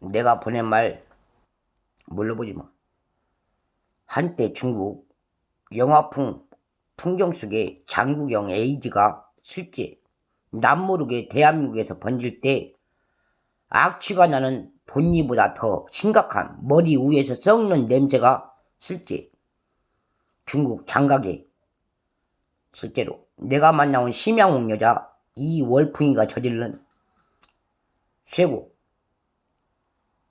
내가 보낸 말 물러보지 마. 한때 중국 영화풍 풍경 속에 장국영 에이즈가 실제 남모르게 대한민국에서 번질 때 악취가 나는 본니보다 더 심각한 머리 위에서 썩는 냄새가 실제 중국 장각에 실제로 내가 만나온 심양옥 여자 이 월풍이가 저지른 쇠고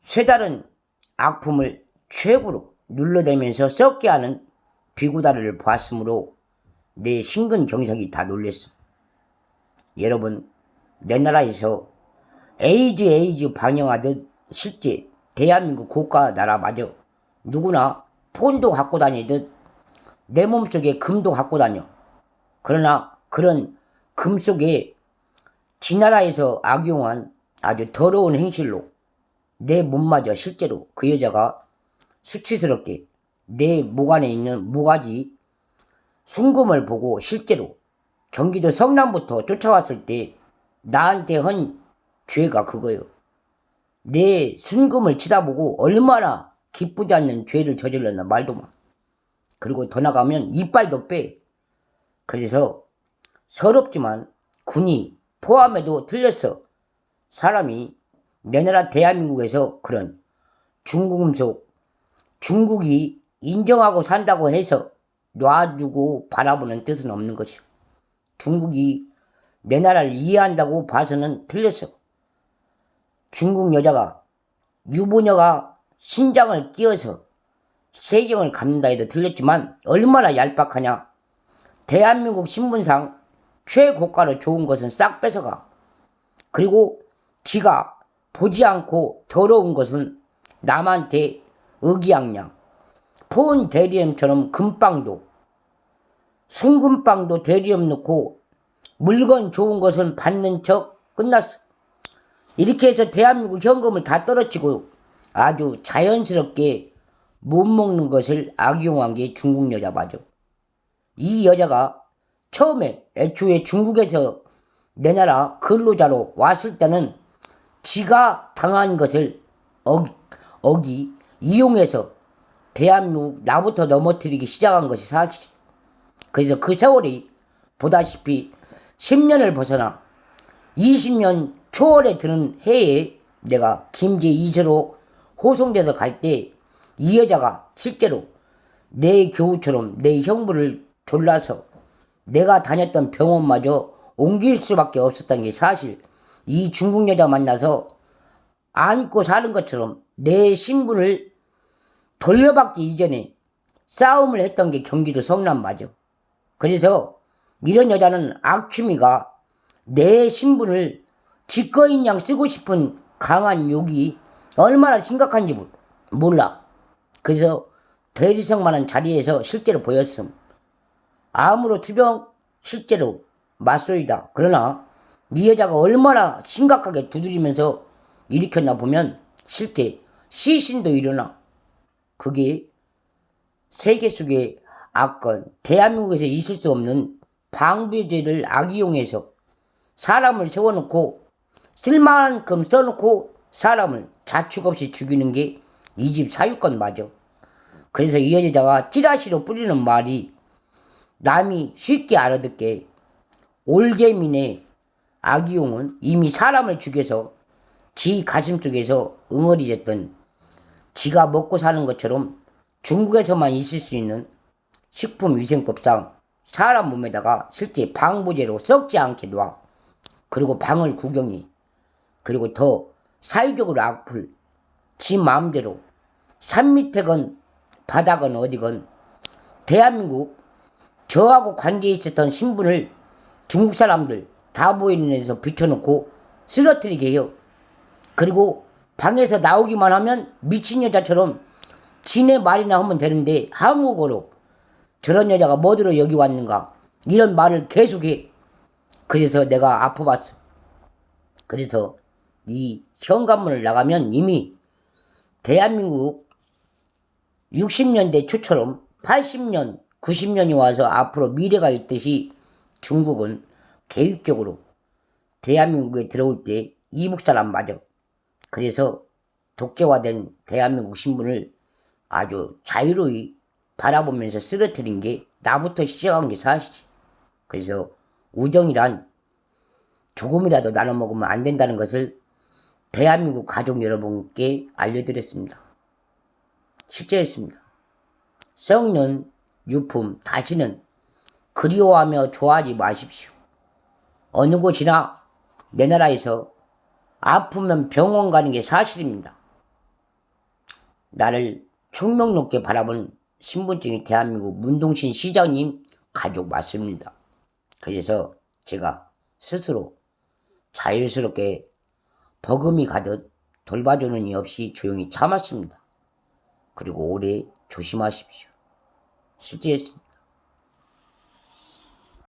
쇠다른 악품을 최고로 눌러대면서 썩게 하는 비구다리를 보았으므로 내 심근경색이 다 놀랬어. 여러분 내 나라에서 에이즈 에이즈 방영하듯 실제 대한민국 고가 나라마저 누구나 폰도 갖고 다니듯 내 몸속에 금도 갖고 다녀. 그러나 그런 금 속에 지나라에서 악용한 아주 더러운 행실로 내 몸마저 실제로 그 여자가 수치스럽게 내 목 안에 있는 모가지 순금을 보고 실제로 경기도 성남부터 쫓아왔을 때 나한테 한 죄가 그거요. 내 순금을 치다보고 얼마나 기쁘지 않는 죄를 저질렀나 말도 마. 그리고 더 나가면 이빨도 빼. 그래서 서럽지만 군이 포함해도 틀렸어. 사람이 내 나라 대한민국에서 그런 중국음속 중국이 인정하고 산다고 해서 놔두고 바라보는 뜻은 없는 것이오. 중국이 내 나라를 이해한다고 봐서는 틀렸어. 중국 여자가 유부녀가 신장을 끼어서 세경을 갖는다 해도 틀렸지만 얼마나 얄팍하냐. 대한민국 신분상 최고가로 좋은 것은 싹 뺏어가. 그리고 지가 보지 않고 더러운 것은 남한테 의기양양. 폰 대리엠처럼 금빵도 순금빵도 대리엠 넣고 물건 좋은 것은 받는 척 끝났어. 이렇게 해서 대한민국 현금을 다 떨어지고 아주 자연스럽게 못 먹는 것을 악용한 게 중국 여자 맞아. 이 여자가 처음에 애초에 중국에서 내 나라 근로자로 왔을 때는 지가 당한 것을 어기, 어기 이용해서 대한민국 나부터 넘어뜨리기 시작한 것이 사실. 그래서 그 세월이 보다시피 10년을 벗어나 20년 초월에 드는 해에 내가 김제 이세로 호송돼서 갈 때 이 여자가 실제로 내 교우처럼 내 형부를 졸라서 내가 다녔던 병원마저 옮길 수밖에 없었던 게 사실 이 중국 여자 만나서 안고 사는 것처럼 내 신분을 돌려받기 이전에 싸움을 했던 게 경기도 성남 맞아. 그래서 이런 여자는 악취미가 내 신분을 지꺼인 양 쓰고 싶은 강한 욕이 얼마나 심각한지 몰- 몰라. 그래서 대리석만한 자리에서 실제로 보였음. 암으로 투병 실제로 맞소이다. 그러나 이 여자가 얼마나 심각하게 두드리면서 일으켰나 보면 실제 시신도 일어나. 그게 세계 속의 악건, 대한민국에서 있을 수 없는 방부제를 악이용해서 사람을 세워놓고 쓸만큼 써놓고 사람을 자축 없이 죽이는 게 이 집 사유권 맞아. 그래서 이 여자가 찌라시로 뿌리는 말이 남이 쉽게 알아듣게 올개민의 악이용은 이미 사람을 죽여서 지 가슴 속에서 응어리졌던 지가 먹고 사는 것처럼 중국에서만 있을 수 있는 식품위생법상 사람 몸에다가 실제 방부제로 썩지 않게 놔. 그리고 방을 구경해. 그리고 더 사회적으로 악플. 지 마음대로 산 밑에건 바닥은 어디건 대한민국 저하고 관계에 있었던 신분을 중국 사람들 다 보이는 데서 비춰놓고 쓰러뜨리게 해요. 그리고 방에서 나오기만 하면 미친 여자처럼 지네 말이나 하면 되는데 한국어로 저런 여자가 뭐 들어 여기 왔는가 이런 말을 계속해. 그래서 내가 아파봤어. 그래서 이 현관문을 나가면 이미 대한민국 60년대 초처럼 80년, 90년이 와서 앞으로 미래가 있듯이 중국은 계획적으로 대한민국에 들어올 때 이북 사람 맞아. 그래서 독재화된 대한민국 신분을 아주 자유로이 바라보면서 쓰러뜨린 게 나부터 시작한 게 사실이지. 그래서 우정이란 조금이라도 나눠 먹으면 안 된다는 것을 대한민국 가족 여러분께 알려드렸습니다. 실제였습니다. 썩는 유품 다시는 그리워하며 좋아하지 마십시오. 어느 곳이나 내 나라에서 아프면 병원 가는 게 사실입니다. 나를 총명롭게 바라본 신분증이 대한민국 문동신 시장님 가족 맞습니다. 그래서 제가 스스로 자유스럽게 버금이 가듯 돌봐주는 이 없이 조용히 참았습니다. 그리고 오래 조심하십시오. 실제였습니다.